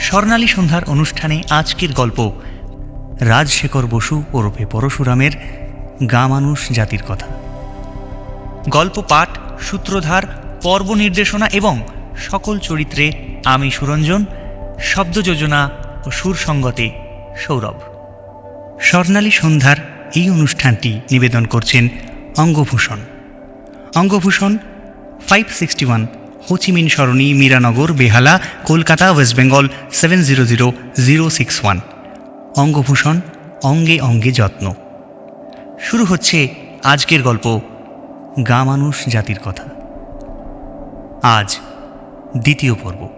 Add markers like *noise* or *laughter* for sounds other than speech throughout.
স্বর্ণালী সন্ধ্যার অনুষ্ঠানে আজকের গল্প, রাজশেখর বসু ওরফে পরশুরামের গা মানুষ জাতির কথা। গল্প, পাঠ, সূত্রধার, পর্ব নির্দেশনা এবং সকল চরিত্রে আমি সুরঞ্জন, শব্দ যোজনা ও সুর সঙ্গতে সৌরভ। স্বর্ণালী সন্ধ্যার এই অনুষ্ঠানটি নিবেদন করছেন Angabhushan. Angabhushan five sixty one Ho Chi Minh সরণি Miranagar Behala Kolkata west Bengal seven zero zero zero six one Angabhushan অঙ্গে অঙ্গে যত্ন। শুরু হচ্ছে আজকের গল্প গা মানুষ জাতির কথা। আজ দ্বিতীয় পর্ব।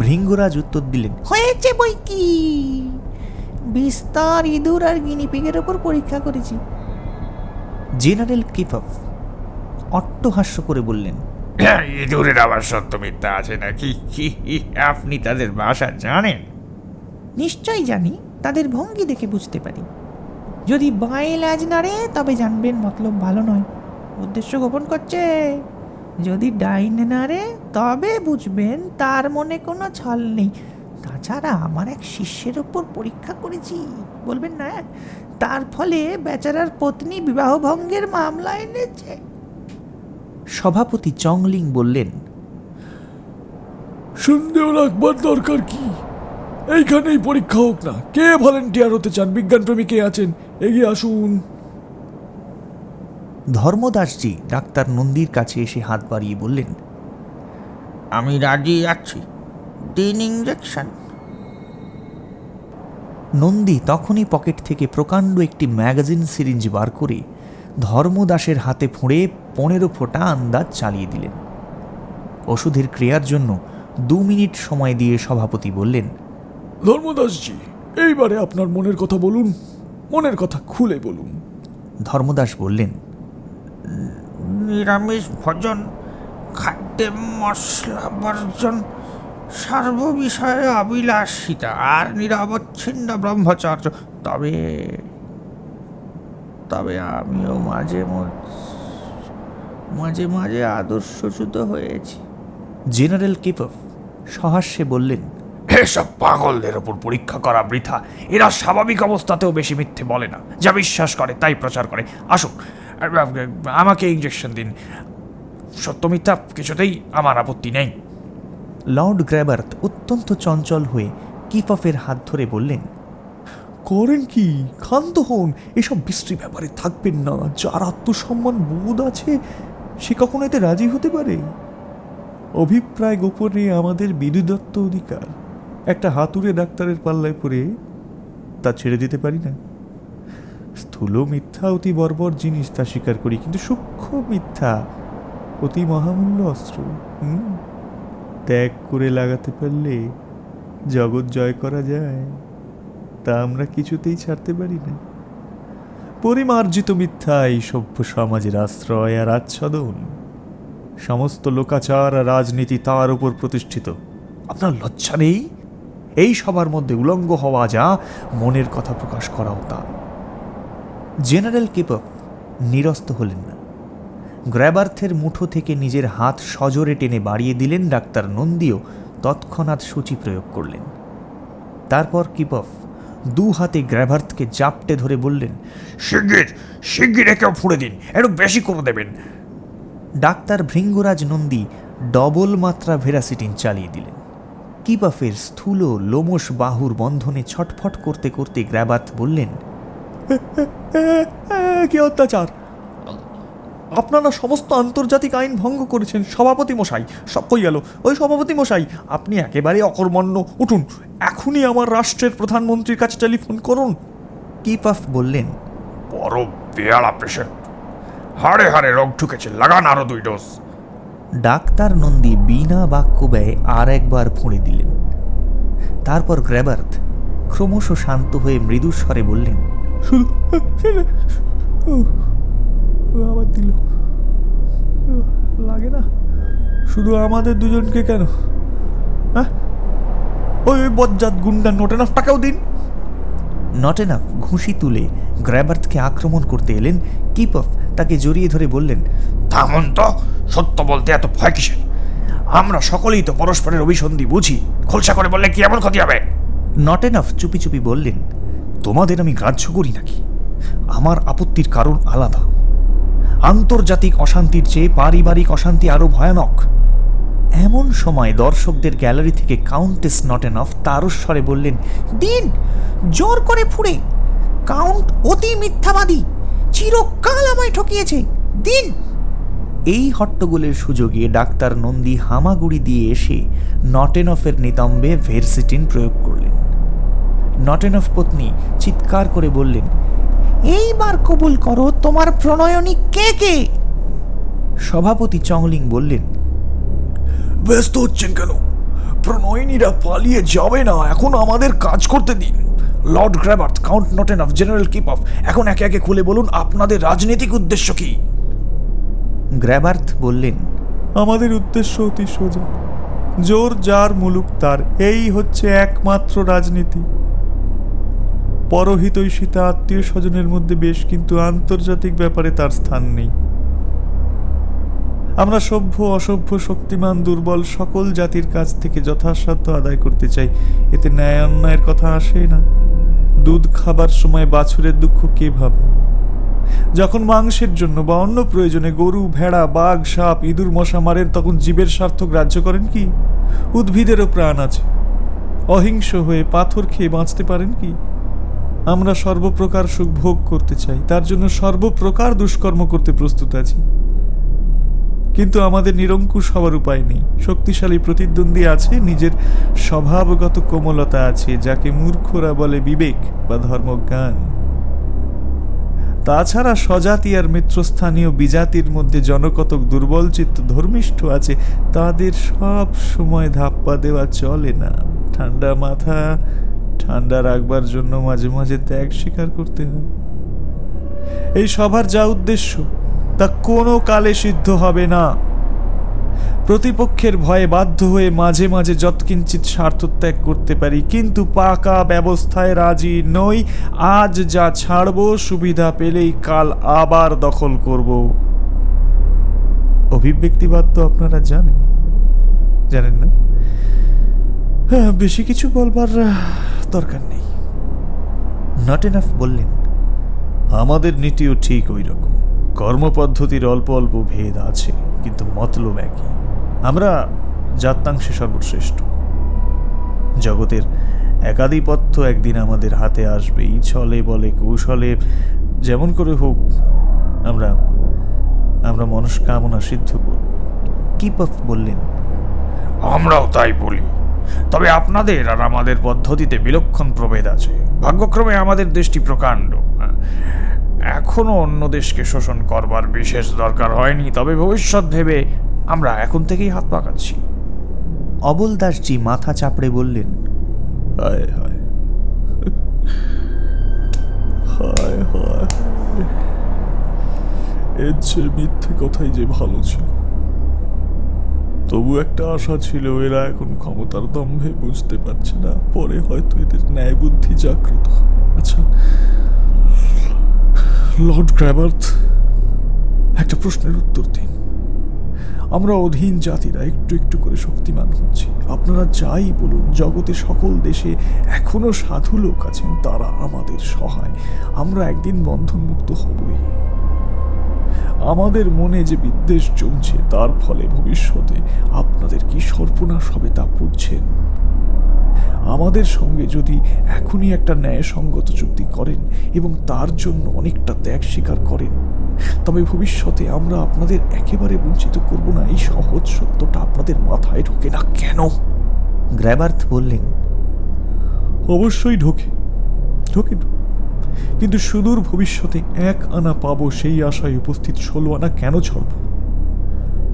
ভৃঙ্গরাজ উত্তর দিলেন হয়েছে বই কি? বিস্তার ইঁদুর আর গিনিপিগের ওপর পরীক্ষা করেছি। জেনারেল কিফফ অট্টহাস্য করে বললেন ইঁদুরের আবার সত্য মিথ্যা আছে নাকি? *laughs* আপনি তাদের ভাষা জানেন? নিশ্চয়ই জানি তাদের ভঙ্গি দেখে বুঝতে পারি। যদি বাঁয়ে লাজ নাড়ে তবে জানবেন মতলব ভালো নয়। উদ্দেশ্য গোপন করছে। যদি ডাইনে নাড়ে তবে বুঝবেন তার মনে কোনো ছল নেই। তাছাড়া আমার এক শিষ্যের ওপর পরীক্ষা করেছি বলবেন না তার ফলে বেচারার পত্নী বিবাহ ভঙ্গের মামলা এনেছে। সভাপতি চংলিং বললেন সন্দেহ রাখবার দরকার কি? এইখানেই পরীক্ষা হোক না। কে ভলেন্টিয়ার হতে চান? বিজ্ঞান বিজ্ঞানপ্রেমী কে আছেন? এগিয়ে আসুন। ধর্মদাসজি ডাক্তার নন্দীর কাছে এসে হাত বাড়িয়ে বললেন আমি রাজি আছি। দিন ইঞ্জেকশন নন্দী তখনই পকেট থেকে প্রকাণ্ড একটি ম্যাগাজিন সিরিঞ্জ বার করে ধর্মদাসের হাতে ফুঁড়ে পনেরো ফোঁটা আন্দাজ চালিয়ে দিলেন। ওষুধের ক্রিয়ার জন্য দু মিনিট সময় দিয়ে সভাপতি বললেন ধর্মদাসজি এইবারে আপনার মনের কথা বলুন মনের কথা খুলে বলুন। ধর্মদাস বললেন নিরামিষ ভোজন খাদ্যে মশলা বর্জন সর্ববিষয়ে অবিলাসিতা আর নিরবচ্ছিন্ন ব্রহ্মচর্য। তবে তবে আমিও মাঝে মধ্যে মাঝে মাঝে আদর্শচ্যুত হয়েছি। জেনারেল কিপফ সহাস্যে বললেন এসব পাগলদের ওপর পরীক্ষা করা বৃথা। এরা স্বাভাবিক অবস্থাতেও বেশি মিথ্যে বলে না। যা বিশ্বাস করে তাই প্রচার করে। আসুক আমাকে ইঞ্জেকশন দিন। সত্য মিথ্যা কিছুতেই আমার আপত্তি নেই। লর্ড গ্র্যাবার্থ অত্যন্ত চঞ্চল হয়ে কিপফের হাত ধরে বললেন করেন কি? ক্ষান্ত হন। এসব বিশ্রী ব্যাপারে থাকবেন না। যার আত্মসম্মান বোধ আছে সে কখনো এতে রাজি হতে পারে? অভিপ্রায় গোপনে আমাদের বিধিদত্ত অধিকার। একটা হাতুড়ে ডাক্তারের পাল্লায় পড়ে তা ছেড়ে দিতে পারি না। স্থূল মিথ্যা অতি বর্বর জিনিস তা স্বীকার করি, কিন্তু সূক্ষ্ম মিথ্যা অতি মহামূল্য অস্ত্র, হুম? ত্যাগ করে লাগাতে পারলে জগৎ জয় করা যায়, তা আমরা কিছুতেই ছাড়তে পারি না। পরিমার্জিত মিথ্যা এই সভ্য সমাজের আশ্রয় আর আচ্ছাদন। সমস্ত লোকাচার আর রাজনীতি তার উপর প্রতিষ্ঠিত। আপনার লজ্জা নেই? এই সবার মধ্যে উলঙ্গ হওয়া যা মনের কথা প্রকাশ করাও তা। জেনারেল কিপফ নিরস্ত হলেন না। গ্র্যাবার্থের মুঠো থেকে নিজের হাত সজোরে টেনে বাড়িয়ে দিলেন ডাক্তার নন্দীও তৎক্ষণাৎ সূচি প্রয়োগ করলেন। তারপর কিপফ দু হাতে গ্র্যাভার্থকে জাপটে ধরে বললেন শিগগির শিগগির একেও ফুড়ে দিন একটু বেশি করে দেবেন ডাক্তার ভৃঙ্গরাজ নন্দী ডবল মাত্রা ভেরাসিটিন চালিয়ে দিলেন কিপাফের স্থূল লোমস বাহুর বন্ধনে ছটফট করতে করতে গ্র্যাবার্থ বললেন কি অত্যাচার আপনারা সমস্ত আন্তর্জাতিক আইন ভঙ্গ করেছেন সভাপতি মশাই। সব কই গেল? ওই সভাপতি মশাই আপনি একেবারে অকর্মণ্য। উঠুন এখনই আমার রাষ্ট্রের প্রধানমন্ত্রীর কাছে টেলিফোন করুন। কিপাফ বললেন। বড় বেয়ালা পেশেন্ট। হাড়ে হাড়ে রোগ ঢুকেছে লাগান আরও দুই ডোজ। ডাক্তার নন্দী বিনা বাক্য ব্যয়ে আর একবার ফুঁড়ে দিলেন। তারপর গ্র্যাবার্থ ক্রমশ শান্ত হয়ে মৃদুস্বরে বললেন শুধু উহ, আবার দিল। লাগে না। শুধু আমাদের দুজনকে কেন? হ্যাঁ? ওই ওই বজ্জাত গুন্ডা নোটেন টাকাও দিন। নট এনাফ ঘুষি তুলে গ্র্যাবার্থকে আক্রমণ করতে এলেন কিপফ। তাকে জড়িয়ে ধরে বললেন থামুন তো সত্য বলতে এত ভয় কিসের? আমরা সকলেই তো পরস্পরের অভিসন্ধি বুঝি। খোলসা করে বললে কি এমন ক্ষতি হবে? নট এনাফ চুপি চুপি বললেন তোমাদের আমি গ্রাহ্য করি নাকি? আমার আপত্তির কারণ আলাদা। আন্তর্জাতিক অশান্তির চেয়ে পারিবারিক অশান্তি আরও ভয়ানক। এমন সময় দর্শকদের গ্যালারি থেকে কাউন্টেস নট এনফ তারস্বরে বললেন, দিন, জোর করে ফুড়ে। কাউন্ট অতি মিথ্যাবাদী। চিরকাল আমায় ঠকিয়েছে। দিন। এই হট্টগোলের সুযোগে ডাক্তার নন্দী হামাগুড়ি দিয়ে এসে নটেনফের নিতম্বে ভেরসিটিন প্রয়োগ করলেন। নটেনফ পত্নী চিৎকার করে বললেন এইবার কবুল করো তোমার প্রণয়নী কে কে? সভাপতি চংলিং বললেন ব্যস্ত হচ্ছেন কেন? প্রণয়নীরা পালিয়ে যাবে না। এখন আমাদের কাজ করতে দিন। Lord Grabarth count not enough general keep off এখন একে একে খুলে বলুন আপনাদের রাজনৈতিক উদ্দেশ্য কি? গ্র্যাবার্থ বললেন আমাদের উদ্দেশ্য অতি সোজা। জোর যার মুলুক তার এই হচ্ছে একমাত্র রাজনীতি। পরহিতৈষিতা আত্মীয় স্বজনের মধ্যে বেশ কিন্তু আন্তর্জাতিক ব্যাপারে তার স্থান নেই। আমরা সভ্য, অসভ্য, শক্তিমান, দুর্বল সকল জাতির কাছ থেকে যথাসাধ্য আদায় করতে চাই। এতে ন্যায় অন্যায়ের কথা আসে না। দুধ খাবার সময় বাছুরের দুঃখ কে ভাবে? যখন মাংসের জন্য বা অন্য প্রয়োজনে গরু, ভেড়া, বাঘ, সাপ, ইঁদুর, মশা মারেন, তখন জীবের স্বার্থ গ্রাহ্য করেন কি? উদ্ভিদেরও প্রাণ আছে। অহিংস হয়ে পাথর খেয়ে বাঁচতে পারেন কি? আমরা সর্বপ্রকার সুখ ভোগ করতে চাই। তার জন্য সর্বপ্রকার দুষ্কর্ম করতে প্রস্তুত আছি। কিন্তু আমাদের নিরঙ্কুশ হওয়ার উপায় নেই। শক্তিশালী প্রতিদ্বন্দ্বী আছে, নিজের স্বভাবগত কোমলতা আছে, যাকে মূর্খরা বলে বিবেক বা ধর্মজ্ঞান। তাছাড়া স্বজাতি আর মিত্রস্থানীয় বিজাতির মধ্যে জনকতক দুর্বল চিত্ত ধর্মিষ্ঠ আছে, তাদের সব সময় ধাপ্পা দেওয়া চলে না। ঠান্ডা মাথা ঠান্ডা রাখবার জন্য মাঝে মাঝে ত্যাগ স্বীকার করতে হয়। এই সভার যা উদ্দেশ্য তা কোনো কালে সিদ্ধ হবে না। প্রতিপক্ষের ভয়ে বাধ্য হয়ে মাঝে মাঝে যৎকিঞ্চিত স্বার্থত্যাগ করতে পারি কিন্তু পাকা ব্যবস্থায় রাজি নই। আজ যা ছাড়বো সুবিধা পেলেই কাল আবার দখল করব। অভিব্যক্তিবাদ তো আপনারা জানেন। জানেন না? হ্যাঁ, বেশি কিছু বলবার দরকার নেই। নটেনফ বললেন, আমাদের নীতিও ঠিক ওই রকম কর্মপদ্ধতির অল্প অল্প ভেদ আছে, কিন্তু মতলব একই। আমরা জাত্যাংশে সর্বশ্রেষ্ঠ। জগতের একাধিপত্য একদিন আমাদের হাতে আসবেই, ছলে বলে কৌশলে, যেমন করে হোক, আমরা আমরা মনস্কামনা সিদ্ধ করব। কিপফ বললেন, আমরাও তাই বলি। তবে আপনাদের আর আমাদের পদ্ধতিতে বিলক্ষণ প্রভেদ আছে। ভাগ্যক্রমে আমাদের দেশটি প্রকাণ্ড। এখনও অন্য দেশকে শোষণ করবার বিশেষ দরকার হয়নি তবে ভবিষ্যৎ ভেবে আমরা এখন থেকেই হাত পাকাচ্ছি। অবল দাসজি মাথা চাপড়ে বললেন হায় হায়। হায় হায়। এর চেয়ে মিথ্যে কথাই যে ভালো ছিল। তবু একটা আশা ছিল, এরা এখন ক্ষমতার দম্ভে বুঝতে পারছে না। পরে হয়তো এদের ন্যায় বুদ্ধি জাগ্রত আচ্ছা লর্ড গ্র্যাবার্থ, একটা প্রশ্নের উত্তর দিন। আমরা অধীন জাতিরা একটু একটু করে শক্তিমান হচ্ছি। আপনারা যাই বলুন, জগতে সকল দেশে এখনও সাধু লোক আছেন, তারা আমাদের সহায়। আমরা একদিন বন্ধনমুক্ত হবই। আমাদের মনে যে বিদ্বেষ জমছে তার ফলে ভবিষ্যতে আপনাদের কি সর্বনাশ হবে তা বুঝছেন। আমাদের সঙ্গে যদি এখনই একটা ন্যায়সঙ্গত চুক্তি করেন এবং তার জন্য অনেকটা ত্যাগ স্বীকার করেন তবে ভবিষ্যতে আমরা আপনাদের একেবারে বঞ্চিত করব না এই সহজ সত্যটা আপনাদের মাথায় ঢোকে না কেন? গ্র্যাবার্থ বললেন অবশ্যই ঢোকে। ঢোকে তো। কিন্তু সুদূর ভবিষ্যতে এক আনা পাবো সেই আশায় উপস্থিত ষোলো আনা কেন ছাড়ব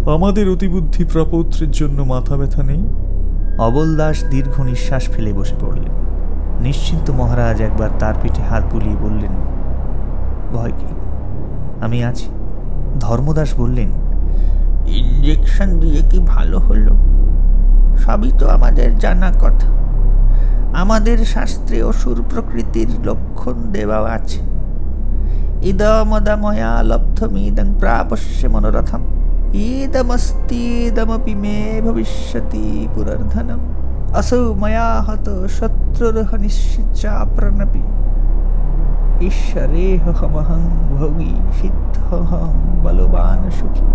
আমাদের অতিবুদ্ধি প্রপৌত্রের জন্য মাথা ব্যথা নেই। অবল দাস দীর্ঘ নিঃশ্বাস ফেলে বসে পড়লেন। নিশ্চিন্ত মহারাজ একবার তার পিঠে হাত বুলিয়ে বললেন ভয় কি? আমি আছি। ধর্মদাস বললেন ইঞ্জেকশন দিয়ে কি ভালো হলো? সবই তো আমাদের জানা কথা। আমাদের শাস্ত্রে অসুর প্রকৃতির লক্ষণ দেওয়া আছে। ইদমদময়া লব্ধমিদং প্রাপশ্যে মনোরথম ইদমস্তিদমপি মে ভবিষ্যতি পুনর্ধনম। অসৌ ময়া হত শত্রুরহ শত্রুর্হনিশ্চিচাপ্রণপি প্রণপি। ঈশ্বরেহমহং ভোগী সিদ্ধহং বলবান সুখী।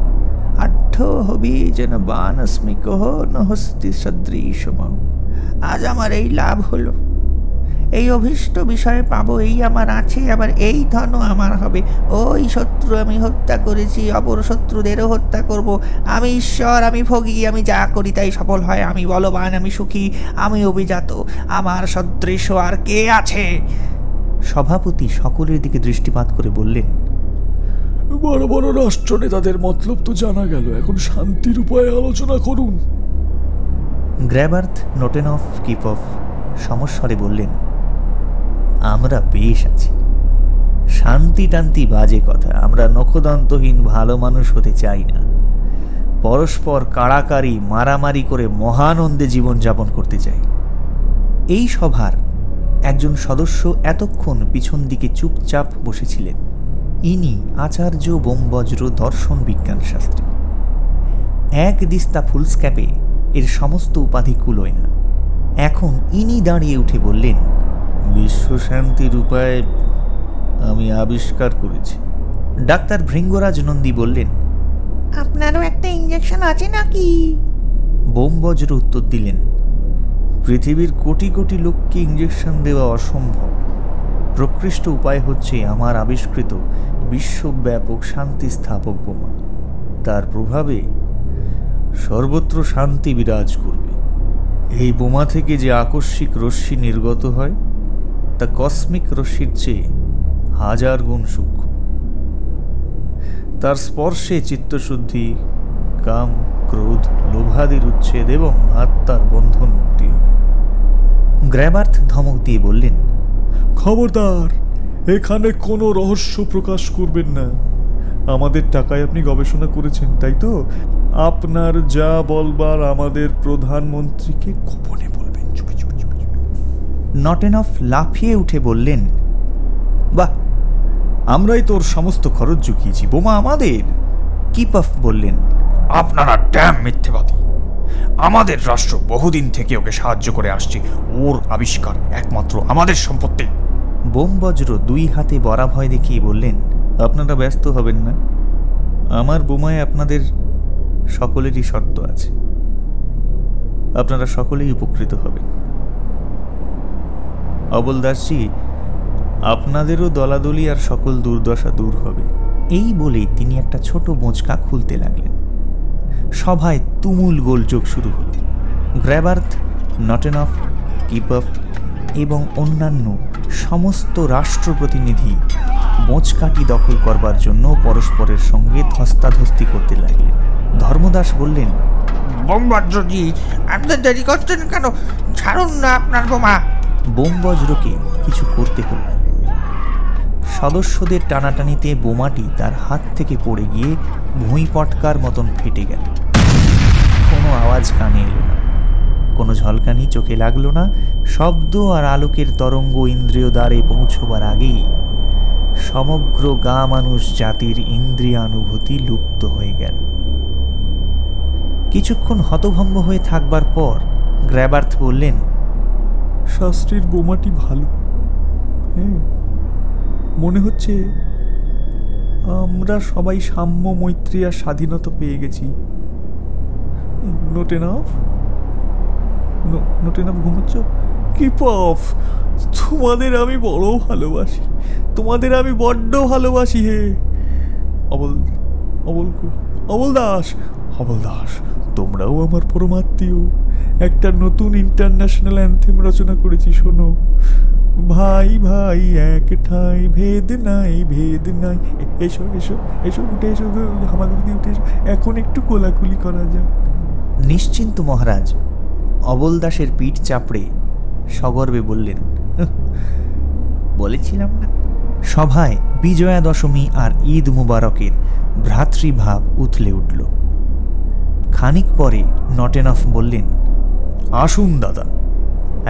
আঢ্য হবি যেন বানস্মিক নহস্তি সদৃশম। আজ আমার এই লাভ হলো। এই অভীষ্ট বিষয়ে পাবো এই আমার আছে আবার এই ধনও আমার হবে। ওই শত্রু আমি হত্যা করেছি অপর শত্রুদেরও হত্যা করব। আমি ঈশ্বর আমি ভোগী আমি যা করি তাই সফল হয়। আমি বলবান আমি সুখী আমি অভিজাত। আমার সদৃশ আর কে আছে? সভাপতি সকলের দিকে দৃষ্টিপাত করে বললেন বড় বড় রাষ্ট্রনেতাদের মতলব তো জানা গেল। এখন শান্তির উপায়ে আলোচনা করুন। গ্র্যাবার্থ নোটেন অফ কিপ অফ সমস্বরে বললেন, আমরা বেশ আছি। শান্তি টান্তি বাজে কথা। আমরা নখদন্তহীন ভালো মানুষ হতে চাই না। পরস্পর কাড়াকাড়ি, মারামারি করে মহানন্দে জীবনযাপন করতে চাই। এই সভার একজন সদস্য এতক্ষণ পিছন দিকে চুপচাপ বসেছিলেন। ইনি আচার্য বোমবজ্র দর্শন বিজ্ঞান শাস্ত্রী এক দিস্তা ফুলস্ক্যাপে এর সমস্ত উপাধি কুলোয় না। এখন ইনি দাঁড়িয়ে উঠে বললেন বিশ্ব শান্তির উপায় আমি আবিষ্কার করেছি। ডাক্তার ভৃঙ্গরাজ নন্দী বললেন আপনারও একটা ইঞ্জেকশন আছে নাকি? বোমবজ্র উত্তর দিলেন পৃথিবীর কোটি কোটি লোককে ইঞ্জেকশন দেওয়া অসম্ভব। প্রকৃষ্ট উপায় হচ্ছে আমার আবিষ্কৃত বিশ্বব্যাপক শান্তি স্থাপক বোমা। তার প্রভাবে সর্বত্র শান্তি বিরাজ করবে। এই বোমা থেকে যে আকস্মিক রশ্মি নির্গত হয়, তা কসমিক রশ্মির চেয়ে হাজার গুণ সূক্ষ্ম। তার স্পর্শে চিত্তশুদ্ধি, কাম, ক্রোধ, লোভাদির উচ্ছেদ এবং আত্মার বন্ধন মুক্তি হবে। গ্র্যাবার্থ ধমক দিয়ে বললেন, খবরদার, এখানে কোনো রহস্য প্রকাশ করবেন না। আমাদের টাকায় আপনি গবেষণা করেছেন, তাই তো? আপনার যা বলবার আমাদের প্রধানমন্ত্রীকে গোপনে বলবেন। চুপি চুপি চুপি চুপি। নটেনফ লাফিয়ে উঠে বললেন বাহ আমরাই তোর সমস্ত খরচ চুকিয়েছি বোমা আমাদের। কিপফ বললেন আপনারা ড্যাম মিথ্যেবাদী। আমাদের রাষ্ট্র বহুদিন থেকে ওকে সাহায্য করে আসছে। ওর আবিষ্কার একমাত্র আমাদের সম্পত্তি। বোমবজ্র দুই হাতে বরা ভয় দেখিয়ে বললেন আপনারা ব্যস্ত হবেন না। আমার বোমায় আপনাদের সকলেরই শর্ত আছে। আপনারা সকলেই উপকৃত হবেন। অবল দাসজি, আপনাদেরও দলাদলি আর সকল দুর্দশা দূর হবে। এই বলেই তিনি একটা ছোট মোচকা খুলতে লাগলেন। সভায় তুমুল গোলযোগ শুরু হলো। গ্র্যাবার্থ নটেন নটেনফ কিপফ এবং অন্যান্য সমস্ত রাষ্ট্রপ্রতিনিধি মোচকাটি দখল করবার জন্য পরস্পরের সঙ্গে ধস্তাধস্তি করতে লাগলেন। ধর্মদাস বললেন বোমবজ্রজি আপনি দেরি করছেন কেন? ছাড়ুন না আপনার বোমা। বোমবজ্রকে কিছু করতে হল। সদস্যদের টানাটানিতে বোমাটি তার হাত থেকে পড়ে গিয়ে ভুঁই পটকার মতন ফেটে গেল। কোনো আওয়াজ কানে এলো না। কোনো ঝলকানি চোখে লাগল না। শব্দ আর আলোকের তরঙ্গ ইন্দ্রিয় দ্বারে পৌঁছবার আগেই সমগ্র গা মানুষ জাতির ইন্দ্রিয়ানুভূতি লুপ্ত হয়ে গেল। কিছুক্ষণ হতভম্ব হয়ে থাকবার পর গ্র্যাবার্থ বললেন, শাস্ত্রীর বোমাটি ভালো। হ্যাঁ মনে হচ্ছে আমরা সবাই সাম্য, মৈত্রী আর স্বাধীনতা পেয়ে গেছি। নোটেন অফ নোটেন অফ ঘুমাচ্ছ? কি পফ তোমাদের আমি বড় ভালোবাসি, তোমাদের আমি বড্ড ভালোবাসি, হে। অবল অবল অবল দাস অবল দাস। তোমরাও আমার পরমাত্মীয়। একটা নতুন ইন্টারন্যাশনাল অ্যান্থেম রচনা করেছি, শোনো। ভাই ভাই এক ঠাই ভেদ নাই ভেদ নাই। এসো এসো এসো, উঠে এসো হামাগুড়ি দিয়ে উঠে এসো। এখন একটু কোলাকুলি করা যাক। নিশ্চিন্ত মহারাজ, অবল দাসের পিঠ চাপড়ে সগর্বে বললেন বলেছিলাম না। সভায় বিজয়া দশমী আর ঈদ মুবারকের ভ্রাতৃভাব উথলে উঠল। খানিক পরে নটেনফ বললেন, আসুন দাদা,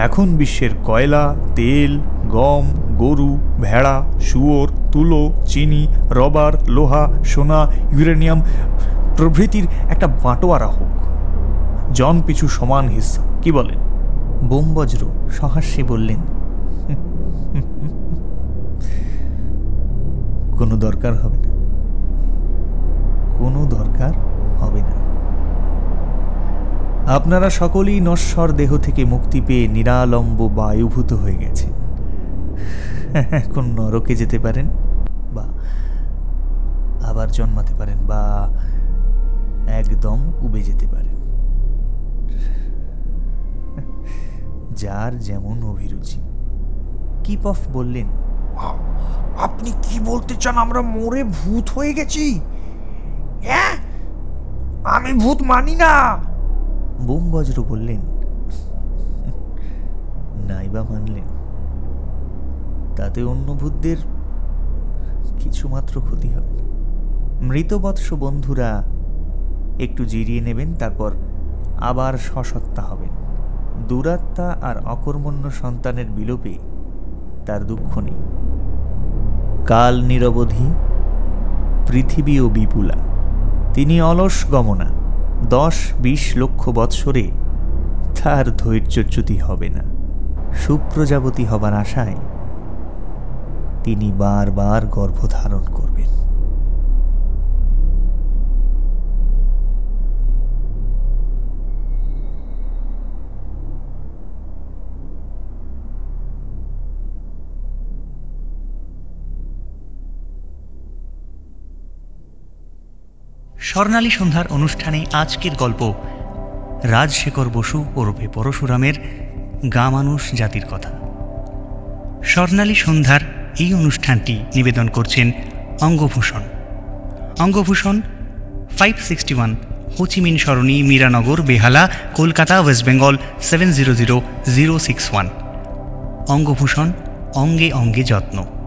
এখন বিশ্বের কয়লা, তেল, গম, গরু, ভেড়া, শুয়োর, তুলো, চিনি, রবার, লোহা, সোনা, ইউরেনিয়াম প্রভৃতির একটা বাটোয়ারা হোক। জন পিছু সমান হিস্সা, কি বলেন? বোমবজ্র সহাস্যে বললেন, কোনো দরকার হবে না, কোনো দরকার হবে না। আপনারা সকলেই নশ্বর দেহ থেকে মুক্তি পেয়ে নিরালম্ব বায়ুভূত হয়ে গেছেন। *laughs* এখন নরকে যেতে পারেন বা আবার জন্মাতে পারেন বা একদম উবে যেতে পারেন। যার যেমন অভিরুচি। কিপ অফ বললেন, আপনি কি বলতে চান? আমরা মরে ভূত হয়ে গেছি? হ্যাঁ? আমি ভূত মানি না। বোমবজ্র বললেন, নাইবা মানলেন। তাতে অন্য ভূতদের কিছুমাত্র ক্ষতি হবে না। মৃতবৎস বন্ধুরা একটু জিরিয়ে নেবেন, তারপর আবার সসত্তা হবেন। দুরাত্মা আর অকর্মণ্য সন্তানের বিলোপে তার দুঃখ নেই। কাল নিরবধি পৃথিবী ও বিপুলা। তিনি অলস গমনা। দশ বিশ লক্ষ বৎসরে তার ধৈর্যচ্যুতি হবে না। সুপ্রজাপতি হবার আশায় তিনি বারবার গর্ভধারণ করবেন। স্বর্ণালী সন্ধ্যার অনুষ্ঠানে আজকের গল্প, রাজশেখর বসু ওরফে পরশুরামের গা মানুষ জাতির কথা। স্বর্ণালী সন্ধ্যার এই অনুষ্ঠানটি নিবেদন করছেন Angabhushan. Angabhushan five sixty one Ho Chi Minh সরণি, Miranagar, Behala, Kolkata, west Bengal seven zero zero zero six one Angabhushan, অঙ্গে অঙ্গে যত্ন।